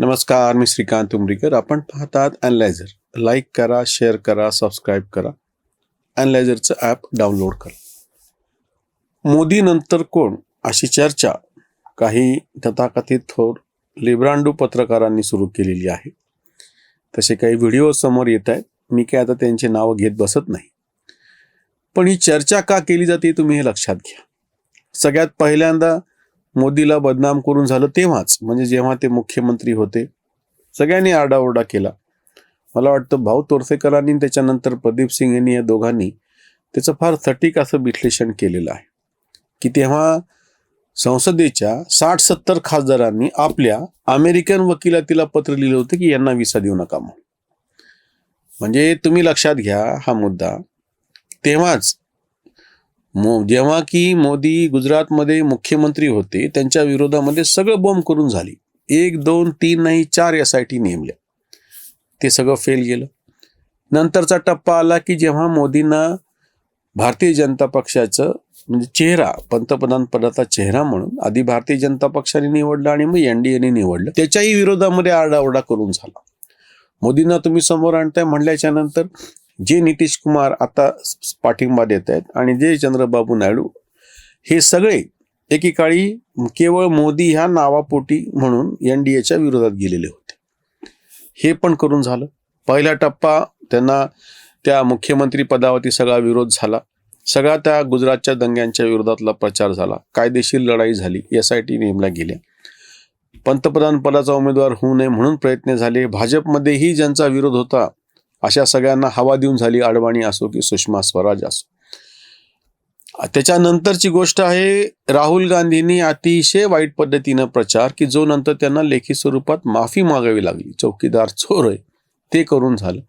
नमस्कार मी श्रीकांत उमरीकर. आपण पाहतात अनलायझर लाईक करा शेअर करा सबस्क्राईब करा. अनलायझरचं ॲप डाउनलोड करा. मोदी नंतर कोण? अशी चर्चा काही तथाकथित थोर लिब्रांडू पत्रकारांनी सुरू केलेली आहे. तसे काही व्हिडिओ समोर येत आहेत मी काय आता त्यांची नावं घेत बसत नाही. पण ही चर्चा का केली जाते तुम्ही हे लक्षात घ्या. सगळ्यात पहिल्यांदा मोदीला बदनाम करून झालं तेव्हाच म्हणजे जेव्हा ते मुख्यमंत्री होते. सगळ्यांनी आरडाओरडा केला. मला वाटतं भाऊ तोरसेकरांनी त्याच्यानंतर प्रदीप सिंग यांनी या दोघांनी त्याचं फार सटीक असं विश्लेषण केलेलं आहे. की तेव्हा संसदेच्या साठ सत्तर खासदारांनी आपल्या अमेरिकन वकिलातीला पत्र लिहिलं होतं की यांना विसा देऊ नका म्हणून. म्हणजे तुम्ही लक्षात घ्या हा मुद्दा. तेव्हाच मो जेव्हा की मोदी गुजरातमध्ये मुख्यमंत्री होते त्यांच्या विरोधामध्ये सगळं बॉम्ब करून झाली. एक दोन तीन नाही चार एस आय टी नेमल्या. ते सगळं फेल गेलं. नंतरचा टप्पा आला की जेव्हा मोदींना भारतीय जनता पक्षाचं म्हणजे चेहरा पंतप्रधान पदाचा चेहरा म्हणून आधी भारतीय जनता पक्षाने निवडलं आणि मग एन डी एने निवडलं त्याच्याही विरोधामध्ये आरडाओरडा करून झाला. मोदींना तुम्ही समोर आणताय म्हणल्याच्या नंतर जे नितीश कुमार आता पाठिंबा देत आहेत आणि जे चंद्रबाबू नायडू हे सगळे एकेकाळी केवळ मोदी ह्या नावापोटी म्हणून एन डी एच्या विरोधात गेलेले होते. हे पण करून झालं. पहिला टप्पा त्यांना त्या मुख्यमंत्री पदावरती सगळा विरोध झाला. सगळा त्या गुजरातच्या दंग्यांच्या विरोधातला प्रचार झाला. कायदेशीर लढाई झाली. एस आय टी नेमल्या गेल्या. पंतप्रधान पदाचा उमेदवार होऊ नये म्हणून प्रयत्न झाले. भाजपमध्येही ज्यांचा विरोध होता अशा सगळ्यांना हवा देऊन झाली आडवाणी असो की सुषमा स्वराज असो. त्याच्यानंतरची गोष्ट आहे राहुल गांधींनी अतिशय वाईट पद्धतीनं प्रचार की जो नंतर त्यांना लेखी स्वरूपात माफी मागावी लागली. चौकीदार चोर आहे ते करून झालं.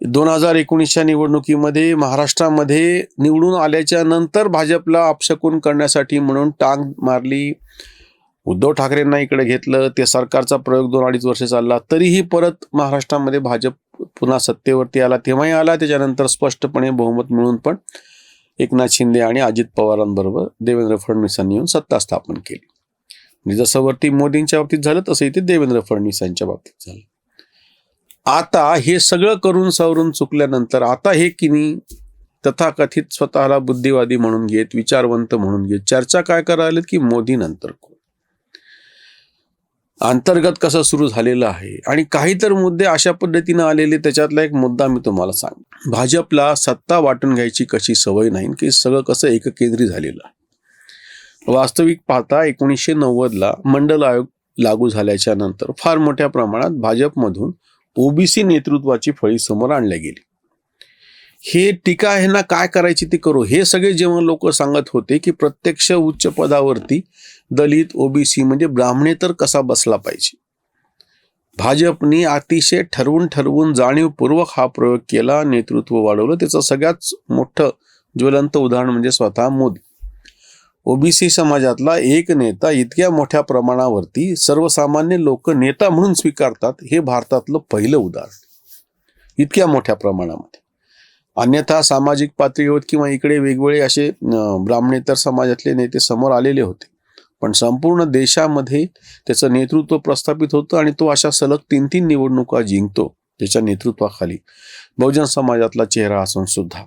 दोन हजार एकोणीसच्या निवडणुकीमध्ये महाराष्ट्रामध्ये निवडून आल्याच्यानंतर भाजपला अपशकून करण्यासाठी म्हणून टांग मारली. उद्धव ठाकरेंना इकडे घेतलं ते सरकारचा प्रयोग दोन अडीच वर्ष चालला तरीही परत महाराष्ट्रामध्ये भाजप पुन्हा सत्तेवरती आला. तेव्हाही आला त्याच्यानंतर स्पष्टपणे बहुमत मिळून पण एकनाथ शिंदे आणि अजित पवारांबरोबर देवेंद्र फडणवीसांनी येऊन सत्ता स्थापन केली. म्हणजे जसं वरती मोदींच्या बाबतीत झालं तसंही ते देवेंद्र फडणवीसांच्या बाबतीत झालं. आता हे सगळं करून सावरून चुकल्यानंतर आता हे किनी तथाकथित स्वतःला बुद्धिवादी म्हणून घेत विचारवंत म्हणून घेत चर्चा काय करायला की मोदी नंतर कोण? अंतर्गत कसं सुरू झालेलं आहे आणि काही तर मुद्दे अशा पद्धतीनं आलेले त्याच्यातला एक मुद्दा मी तुम्हाला सांग भाजपला सत्ता वाटून घ्यायची कशी सवय नाही की सगळं कसं एककेंद्री झालेलं आहे. वास्तविक पाहता एकोणीसशे नव्वदला मंडल आयोग लागू झाल्याच्यानंतर फार मोठ्या प्रमाणात भाजपमधून ओबीसी नेतृत्वाची फळी समोर आणल्या गेली. हे टीका ह्यांना काय करायची ती करू? हे सगळे जेव्हा लोक सांगत होते की प्रत्यक्ष उच्च पदावरती दलित ओबीसी म्हणजे ब्राह्मणे तर कसा बसला पाहिजे? भाजपनी अतिशय ठरवून ठरवून जाणीवपूर्वक हा प्रयोग केला नेतृत्व वाढवलं. त्याचं सगळ्यात मोठं ज्वलंत उदाहरण म्हणजे स्वतः मोदी. ओबीसी समाजातला एक नेता इतक्या मोठ्या प्रमाणावरती सर्वसामान्य लोक नेता म्हणून स्वीकारतात हे भारतातलं पहिलं उदाहरण. इतक्या मोठ्या प्रमाणामध्ये. अन्यथा सामाजिक पातळीवर किंवा इकडे वेगवेगळे असे ब्राह्मणेतर समाजातले नेते समोर आलेले होते. पण संपूर्ण देशामध्ये त्याचं नेतृत्व प्रस्थापित होतं आणि तो अशा सलग तीन तीन निवडणुका जिंकतो त्याच्या नेतृत्वाखाली. बहुजन समाजातला चेहरा असून सुद्धा.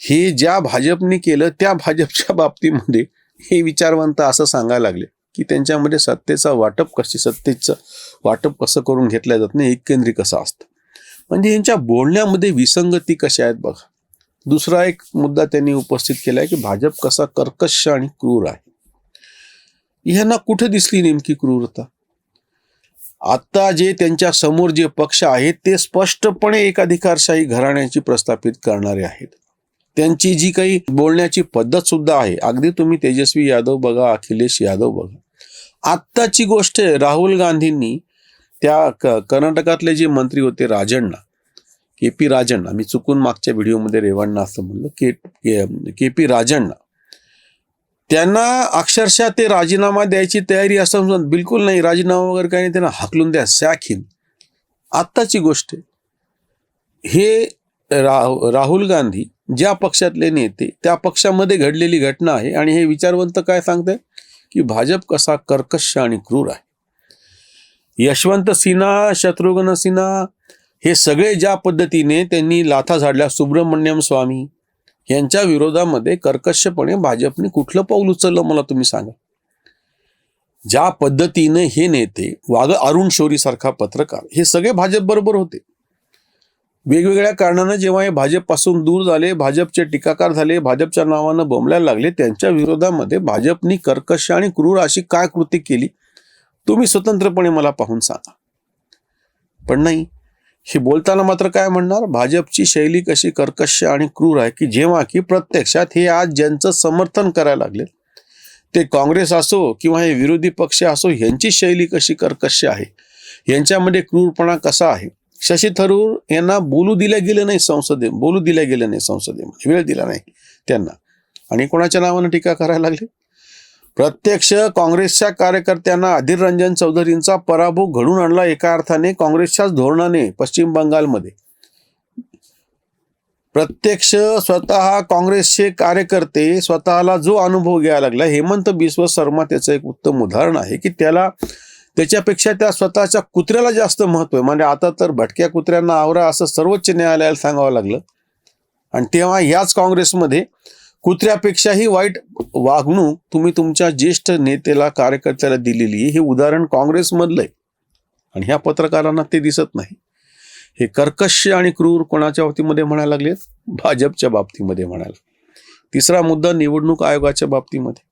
हे ज्या भाजपने केलं त्या भाजपच्या बाबतीमध्ये हे विचारवंत असं सांगायला लागले की त्यांच्यामध्ये सत्तेचा वाटप कशी सत्तेचं वाटप कसं करून घेतलं जात नाही एककेंद्री कसं असतं? म्हणजे यांच्या बोलण्यामध्ये विसंगती कशा आहेत बघा. दुसरा एक मुद्दा त्यांनी उपस्थित केला आहे की भाजप कसा कर्कश आणि क्रूर आहे. ह्यांना कुठे दिसली नेमकी क्रूरता? आता जे त्यांच्यासमोर जे पक्ष आहेत ते स्पष्टपणे एकाधिकारशाही घराण्याची प्रस्थापित करणारे आहेत. त्यांची जी काही बोलण्याची पद्धत सुद्धा आहे अगदी तुम्ही तेजस्वी यादव बघा अखिलेश यादव बघा. आत्ताची गोष्ट आहे राहुल गांधींनी त्या क कर्नाटकातले जे मंत्री होते राजण्णा के पी राजण्णा मी चुकून मागच्या व्हिडिओमध्ये रेवण्णा असं म्हणलं के के पी राजण्णा त्यांना अक्षरशः ते राजीनामा द्यायची तयारी असं बिलकुल नाही राजीनामा वगैरे काही नाही त्यांना हाकलून द्या सॅखीन आत्ताची गोष्ट आहे. हे रा राहुल गांधी ज्या पक्षातले नेते त्या पक्षामध्ये घडलेली घटना आहे आणि हे विचारवंत काय सांगते की भाजप कसा कर्कश आणि क्रूर आहे. यशवंत सिन्हा शत्रुघ्न सिन्हा हे सगळे ज्या पद्धतीने त्यांनी लाथा झाडल्या सुब्रमण्यम स्वामी यांच्या विरोधामध्ये कर्कशपणे भाजपने कुठलं पाऊल उचललं मला तुम्ही सांगा. ज्या पद्धतीने हे नेते वाघ अरुण शौरी सारखा पत्रकार हे सगळे भाजप बरोबर होते. वेगवेगळ्या कारणानं जेव्हा हे भाजपपासून दूर झाले भाजपचे टीकाकार झाले भाजपच्या नावानं बोंबलायला लागले त्यांच्या विरोधामध्ये भाजपनी कर्कश आणि क्रूर अशी काय कृती केली? तुम्ही स्वतंत्रपणे मला पाहून सांगा. पण नाही हे बोलताना मात्र काय म्हणणार? भाजपची शैली कशी कर्कश आणि क्रूर आहे की जेव्हा की प्रत्यक्षात हे आज ज्यांचं समर्थन करायला लागले ते काँग्रेस असो किंवा हे विरोधी पक्ष असो यांची शैली कशी कर्कश आहे? यांच्यामध्ये क्रूरपणा कसा आहे? शशी थरूर यांना बोलू दिलं गेलं नाही संसदे बोलू दिलं गेलं नाही संसदेमध्ये वेळ दिला नाही त्यांना. आणि कोणाच्या नावानं टीका करायला लागली? प्रत्यक्ष काँग्रेसच्या कार्यकर्त्यांना अधीर रंजन चौधरींचा पराभव घडून आणला एका अर्थाने काँग्रेसच्याच धोरणाने पश्चिम बंगालमध्ये. प्रत्यक्ष स्वतः काँग्रेसचे कार्यकर्ते स्वतःला जो अनुभव घ्यायला लागला हेमंत बिस्व शर्मा त्याचं एक उत्तम उदाहरण आहे की त्याला त्याच्यापेक्षा त्या स्वतःच्या कुत्र्याला जास्त महत्त्व आहे. म्हणजे आता तर भटक्या कुत्र्यांना आवरा असं सर्वोच्च न्यायालयाला सांगावं लागलं. आणि तेव्हा याच काँग्रेसमध्ये कुत्र्यापेक्षाही वाईट वागणूक तुम्ही तुमच्या ज्येष्ठ नेत्याला कार्यकर्त्याला दिलेली आहे. हे उदाहरण काँग्रेसमधलं आहे आणि ह्या पत्रकारांना ते दिसत नाही. हे कर्कश आणि क्रूर कोणाच्या बाबतीमध्ये म्हणायला लागलेत? भाजपच्या बाबतीमध्ये म्हणायला तिसरा मुद्दा निवडणूक आयोगाच्या बाबतीमध्ये.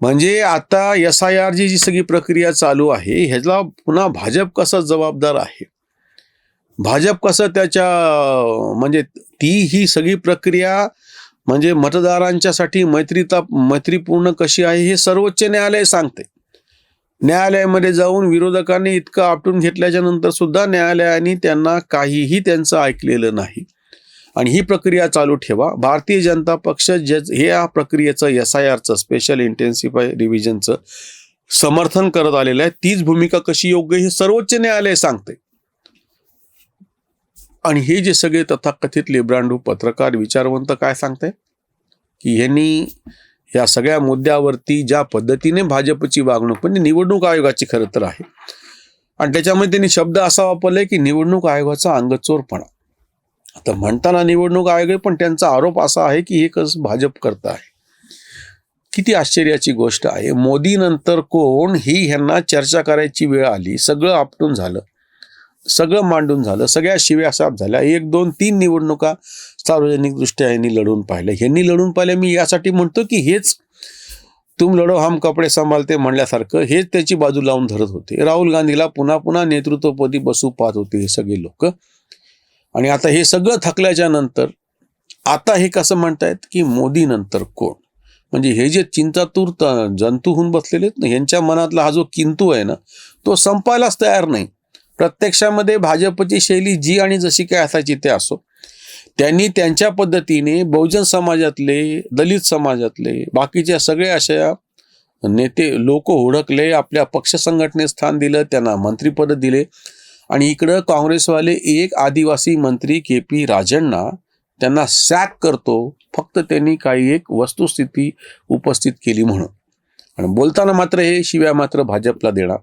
म्हणजे आता एस आय आरची जी सगळी प्रक्रिया चालू आहे ह्याला पुन्हा भाजप कसं जबाबदार आहे? भाजप कसं त्याच्या म्हणजे ती ही सगळी प्रक्रिया म्हणजे मतदारांच्यासाठी मैत्रीता मैत्रीपूर्ण कशी आहे हे सर्वोच्च न्यायालय सांगते. न्यायालयामध्ये जाऊन विरोधकांनी इतकं आपटून घेतल्याच्या नंतर सुद्धा न्यायालयाने त्यांना काहीही त्यांचं ऐकलेलं नाही. आणि ही प्रक्रिया चालू ठेवा. भारतीय जनता पक्ष जे हे या प्रक्रियेचं एस आय आरचं स्पेशल इंटेन्सिफाय रिव्हिजनचं समर्थन करत आलेलं आहे. तीच भूमिका कशी योग्य हे सर्वोच्च न्यायालय सांगते. आणि हे जे सगळे तथाकथित लेब्रांडू पत्रकार विचारवंत काय सांगताय? की यांनी या सगळ्या मुद्द्यावरती ज्या पद्धतीने भाजपची वागणूक म्हणजे निवडणूक आयोगाची खरं तर आहे. आणि त्याच्यामध्ये त्यांनी शब्द असा वापरले की निवडणूक आयोगाचा अंगचोरपणा. आता म्हणताना निवडणूक आयोग आहे पण त्यांचा आरोप असा आहे की हे कसं भाजप करत आहे? किती आश्चर्याची गोष्ट आहे. मोदी नंतर कोण ही ह्यांना चर्चा करायची वेळ आली सगळं आपटून झालं. सगळं मांडून झालं सगळ्या शिव्या साफ झाल्या. एक दोन तीन निवडणुका सार्वजनिकदृष्ट्या यांनी लढून पाहिल्या. ह्यांनी लढून पाहिल्या मी यासाठी म्हणतो की हेच तुम लढो हम कपडे सांभाळते म्हणल्यासारखं हेच त्याची बाजू लावून धरत होते. राहुल गांधीला पुन्हा पुन्हा नेतृत्वपदी बसू पाहत होते हे सगळे लोक. आणि आता हे सगळं थकल्याच्या नंतर आता हे कसं म्हणतायत की मोदी नंतर कोण? म्हणजे हे जे चिंतातूर जंतू होऊन बसलेले आहेत ना यांच्या मनातला हा जो किंतू आहे ना तो संपायलाच तयार नाही. प्रत्यक्षामध्ये भाजपची शैली जी आणि जशी काय असायची ते असो. त्यांनी त्यांच्या पद्धतीने बहुजन समाजातले दलित समाजातले बाकीच्या सगळे अशा नेते लोक हुडकले आपल्या पक्ष संघटनेत स्थान दिलं त्यांना मंत्रीपद दिले. आणि इकडं काँग्रेसवाले एक आदिवासी मंत्री के पी राजण्णा त्यांना सॅक करतो. फक्त त्यांनी काही एक वस्तुस्थिती उपस्थित केली म्हणून. आणि बोलताना मात्र हे शिव्या मात्र भाजपला देणार.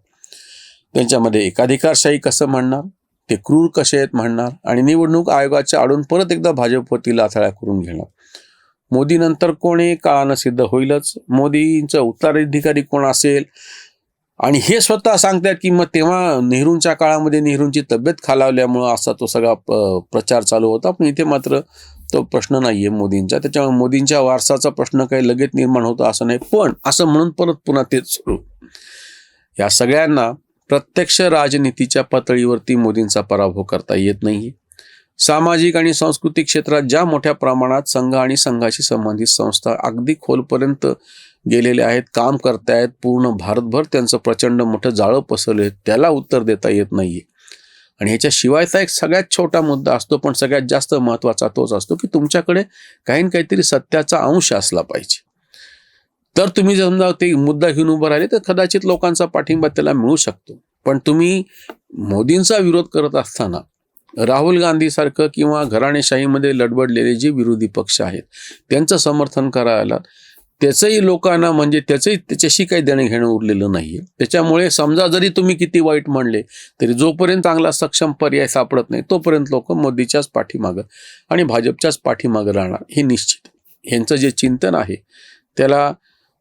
त्यांच्यामध्ये एकाधिकारशाही कसं म्हणणार ते क्रूर कसे आहेत म्हणणार आणि निवडणूक आयोगाच्या आडून परत एकदा भाजपवरती लाथाळ्या करून घेणार. मोदी नंतर काळानं सिद्ध होईलच. मोदींचं उत्तराधिकारी कोण असेल? आणि हे स्वतः सांगतात की मग तेव्हा नेहरूंच्या काळामध्ये नेहरूंची तब्येत खालावल्यामुळं असा तो सगळा प्रचार चालू होता. पण इथे मात्र तो प्रश्न नाही आहे मोदींचा. त्याच्यामुळे मोदींच्या वारसाचा प्रश्न काही लगेच निर्माण होतो असं नाही. पण असं म्हणून परत पुन्हा तेच सुरू. या सगळ्यांना प्रत्यक्ष राजनीतीच्या पातळीवरती मोदींचा पराभव करता येत नाही सामाजिक आणि सांस्कृतिक क्षेत्रात ज्या मोठ्या प्रमाणात संघ आणि संघाशी संबंधित संस्था अगदी खोलपर्यंत गेलेल्या आहेत काम करतायत पूर्ण भारतभर त्यांचं प्रचंड मोठं जाळं पसरलं त्याला उत्तर देता येत नाहीये. आणि ह्याच्याशिवायचा एक सगळ्यात छोटा मुद्दा असतो पण सगळ्यात जास्त महत्त्वाचा तोच असतो की तुमच्याकडे काही ना काहीतरी सत्याचा अंश असला पाहिजे. तर तुम्ही जर समजा ते मुद्दा घेऊन उभं राहिले तर कदाचित लोकांचा पाठिंबा त्याला मिळू शकतो. पण तुम्ही मोदींचा विरोध करत असताना राहुल गांधीसारखं किंवा घराणेशाहीमध्ये लडबडलेले जे विरोधी पक्ष आहेत त्यांचं समर्थन करायला त्याचंही लोकांना म्हणजे त्याचंही त्याच्याशी काही देणं घेणं उरलेलं नाही आहे त्याच्यामुळे समजा जरी तुम्ही किती वाईट म्हणले तरी जोपर्यंत चांगला सक्षम पर्याय सापडत नाही तोपर्यंत लोक मोदीच्याच पाठीमागं आणि भाजपच्याच पाठीमागं राहणार हे निश्चित. ह्यांचं जे चिंतन आहे त्याला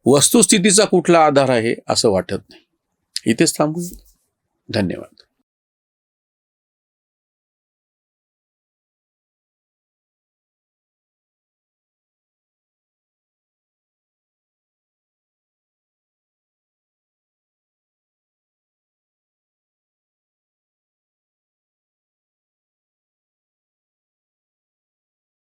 वस्तुस्थितीचा कुठला आधार आहे असं वाटत नाही. इथेच थांबूया. धन्यवाद.